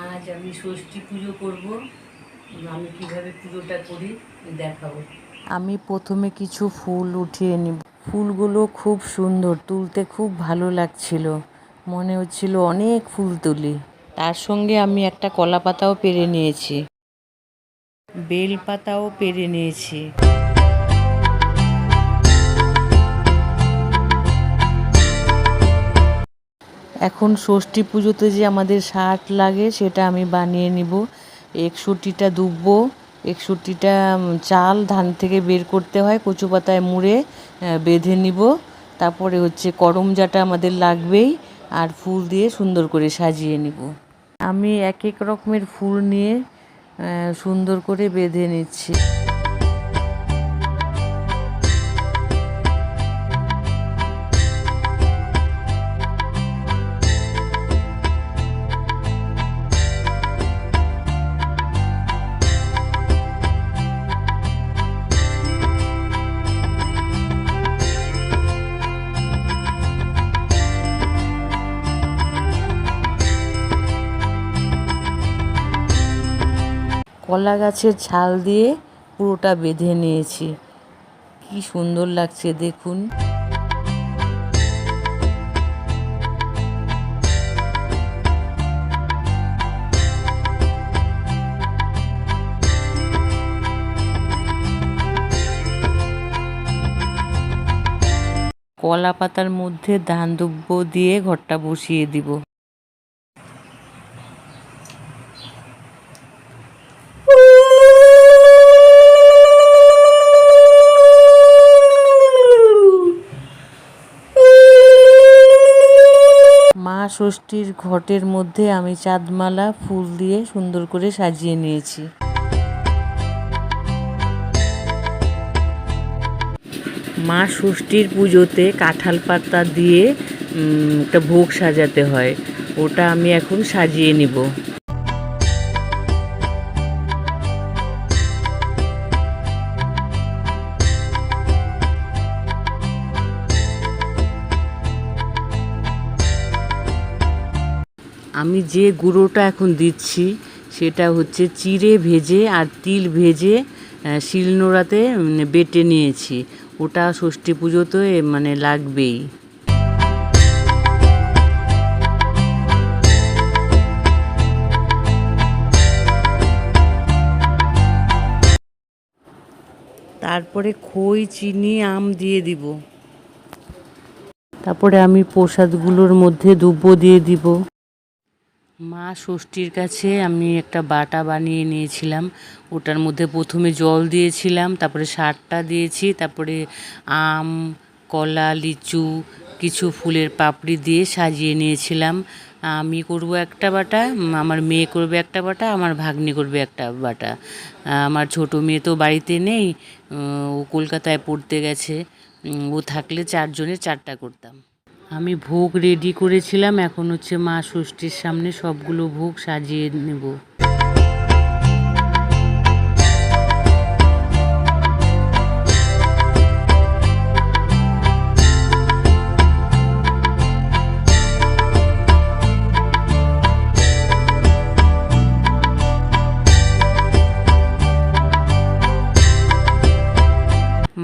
আজ আমি ষষ্ঠী পুজো করব। আমি কীভাবে পুজোটা করি দেখাবো। আমি প্রথমে কিছু ফুল উঠিয়ে নিব। ফুলগুলো খুব সুন্দর, তুলতে খুব ভালো লাগছিল। মনে হচ্ছিল অনেক ফুল তুলি। তার সঙ্গে আমি একটা কলা পাতাও পেরে নিয়েছি। বেল পাতাও পেরে নিয়েছি। এখন ষষ্ঠী পুজোতে যে আমাদের শার্ট লাগে, সেটা আমি বানিয়ে নিব। একষট্টিটা দুব্বো একষট্টিটা চাল ধান থেকে বের করতে হয়, কচু পাতায় মুড়ে বেঁধে নিব। তারপরে হচ্ছে করমজাটা আমাদের লাগবেই, আর ফুল দিয়ে সুন্দর করে সাজিয়ে নিব। আমি এক এক রকমের ফুল নিয়ে সুন্দর করে বেঁধে নিচ্ছি। কলা গাছের ছাল দিয়ে পুরোটা বেঁধে নিয়েছি। কি সুন্দর লাগছে দেখুন। কলা পাতার মধ্যে ধান দিয়ে ঘরটা বসিয়ে দিব মা ষষ্ঠীর ঘটের মধ্যে আমি চাঁদমালা ফুল দিয়ে সুন্দর করে সাজিয়ে নিয়েছি। মা ষষ্ঠীর পুজোতে কাঁঠাল পাতা দিয়ে একটা ভোগ সাজাতে হয়। ওটা আমি এখন সাজিয়ে নিব। আমি যে গুঁড়োটা এখন দিচ্ছি, সেটা হচ্ছে চিড়ে ভেজে আর তিল ভেজে শিলনোড়াতে বেটে নিয়েছি। ওটা ষষ্ঠী পুজোতে মানে লাগবেই। তারপরে খই, চিনি, আম দিয়ে দিব। তারপরে আমি প্রসাদগুলোর মধ্যে দুব্বো দিয়ে দিব। মা ষষ্ঠীর কাছে আমি একটা বাটা বানিয়ে নিয়েছিলাম। ওটার মধ্যে প্রথমে জল দিয়েছিলাম, তারপরে সারটা দিয়েছি, তারপরে আম, কলা, লিচু, কিছু ফুলের পাপড়ি দিয়ে সাজিয়ে নিয়েছিলাম। আমি করব একটা বাটা, আমার মেয়ে করবে একটা বাটা, আমার ভাগ্নি করবে একটা বাটা। আমার ছোট মেয়ে তো বাড়িতে নেই, ও কলকাতায় পড়তে গেছে। ও থাকলে চারজনের চারটা করতাম। আমি ভোগ রেডি করেছিলাম, এখন হচ্ছে মা ষষ্ঠীর সামনে সবগুলো ভোগ সাজিয়ে নেব।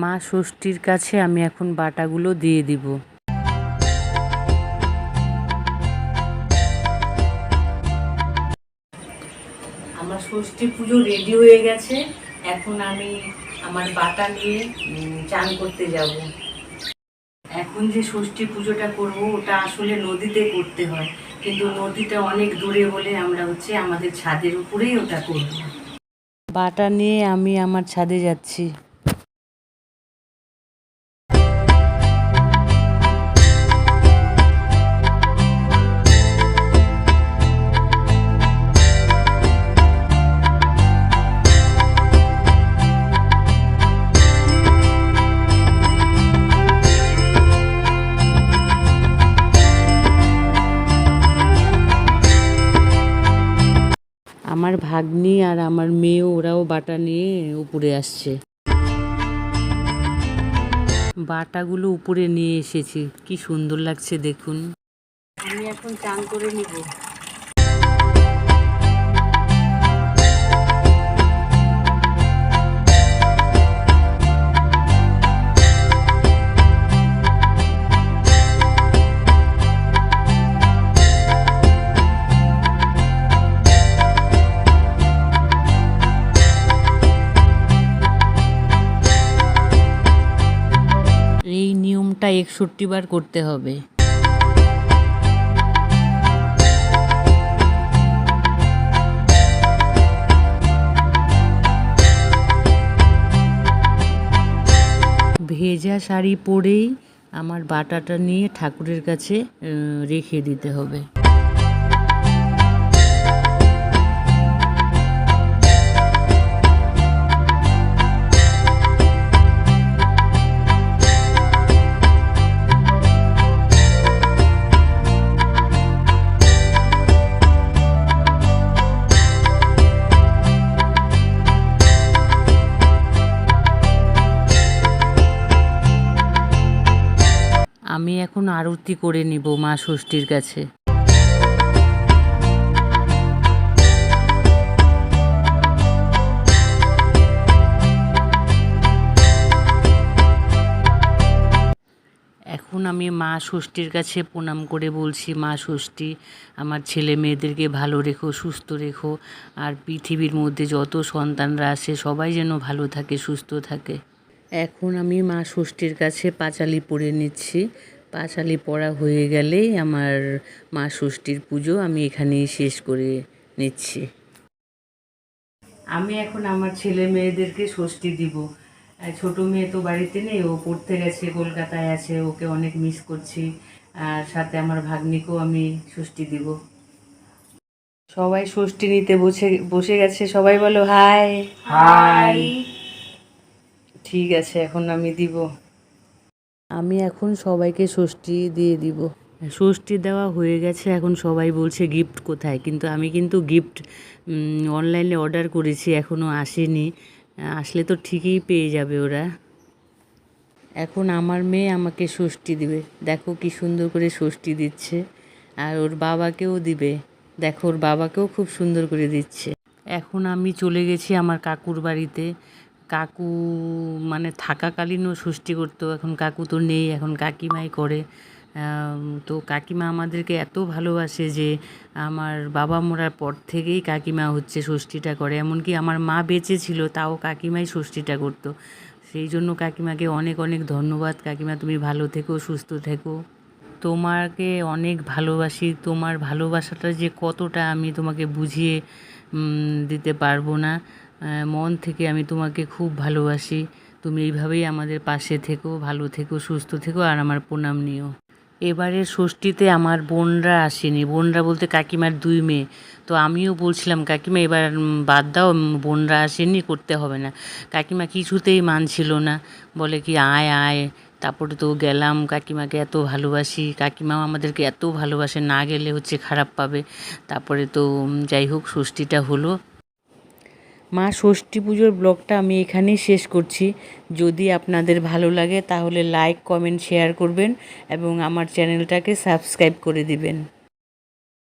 মা ষষ্ঠীর কাছে আমি এখন বাটাগুলো দিয়ে দিব। ষষ্ঠী পুজো রেডি হয়ে গেছে। এখন আমি আমার বাটা নিয়ে চান করতে যাব। এখন যে ষষ্ঠী পুজোটা করব, ওটা আসলে নদীতে করতে হয়। কিন্তু নদীটা অনেক দূরে বলে আমরা হচ্ছে আমাদের ছাদের উপরেই ওটা করব। বাটা নিয়ে আমি আমার ছাদে যাচ্ছি। আমার ভাগ্নি আর আমার মেয়ে, ওরাও বাটা নিয়ে উপরে আসছে। বাটাগুলো উপরে নিয়ে এসেছি। কি সুন্দর লাগছে দেখুন। আমি এখন চান করে নিব। একষট্টি বার করতে হবে। ভেজা শাড়ি পরেই আমার বাটাটা নিয়ে ঠাকুরের কাছে রেখে দিতে হবে। এখন আরতি করে নিব মা ষষ্ঠীর কাছে। এখন আমি মা ষষ্ঠীর কাছে প্রণাম করে বলছি, মা ষষ্ঠী, আমার ছেলে মেয়েদেরকে ভালো রেখো, সুস্থ রেখো। আর পৃথিবীর মধ্যে যত সন্তানরা আসে সবাই যেন ভালো থাকে, সুস্থ থাকে। এখন আমি মা ষষ্ঠীর কাছে পাঁচালি পড়ে নিচ্ছি। পাঁচালি পড়া হয়ে গেলেই আমার মা ষষ্ঠীর পুজো আমি এখানেই শেষ করে নিচ্ছি। আমি এখন আমার ছেলে মেয়েদেরকে ষষ্ঠী দিব। আর ছোট মেয়ে তো বাড়িতে নেই ও পড়তে গেছে কলকাতায় আছে ওকে অনেক মিস করছি। আর সাথে আমার ভাগ্নিকেও আমি ষষ্ঠী দিব। সবাই ষষ্ঠী নিতে বসে বসে গেছে সবাই বলো হাই। হাই। ঠিক আছে এখন আমি দিব। আমি এখন সবাইকে ষষ্ঠী দিয়ে দিব। ষষ্ঠী দেওয়া হয়ে গেছে, এখন সবাই বলছে গিফট কোথায়? কিন্তু আমি কিন্তু গিফট অনলাইনে অর্ডার করেছি এখনও আসেনি। আসলে তো ঠিকই পেয়ে যাবে ওরা। এখন আমার মেয়ে আমাকে ষষ্ঠী দিবে। দেখো কি সুন্দর করে ষষ্ঠী দিচ্ছে। আর ওর বাবাকেও দিবে। দেখো, ওর বাবাকেও খুব সুন্দর করে দিচ্ছে। এখন আমি চলে গেছি আমার কাকুর বাড়িতে। কাকু মানে থাকাকালীনও ষষ্ঠী করতো, এখন কাকু তো নেই, এখন কাকিমাই করে। তো কাকিমা আমাদেরকে এত ভালোবাসে যে আমার বাবা মরার পর থেকেই কাকিমা হচ্ছে ষষ্ঠীটা করে। এমনকি আমার মা বেঁচে ছিল, তাও কাকিমাই ষষ্ঠীটা করতো। সেই জন্য কাকিমাকে অনেক অনেক ধন্যবাদ। কাকিমা, তুমি ভালো থেকো, সুস্থ থেকো। তোমাকে অনেক ভালোবাসি। তোমার ভালোবাসাটা যে কতটা আমি তোমাকে বুঝিয়ে দিতে পারব না। মন থেকে আমি তোমাকে খুব ভালোবাসি। তুমি এইভাবেই আমাদের পাশে থেকো, ভালো থেকো, সুস্থ থেকো আর আমার প্রণাম নিও। এবারে ষষ্ঠীতে আমার বোনরা আসেনি। বোনরা বলতে কাকিমার দুই মেয়ে। তো আমিও বলছিলাম, কাকিমা, এবার বাদ দাও বোনরা আসেনি, করতে হবে না। কাকিমা কিছুতেই মানছিল না। বলে কি, আয় আয়, তারপরে তো গেলাম, কাকিমাকে এত ভালোবাসি, কাকিমাও আমাদেরকে এত ভালোবাসে, না গেলে হচ্ছে খারাপ পাবে। তারপরে তো যাই হোক, ষষ্ঠীটা হলো। মা ষষ্ঠী পুজোর ব্লগটা আমি এখানেই শেষ করছি। যদি আপনাদের ভালো লাগে তাহলে লাইক কমেন্ট শেয়ার করবেন এবং আমার চ্যানেলটাকে সাবস্ক্রাইব করে দিবেন।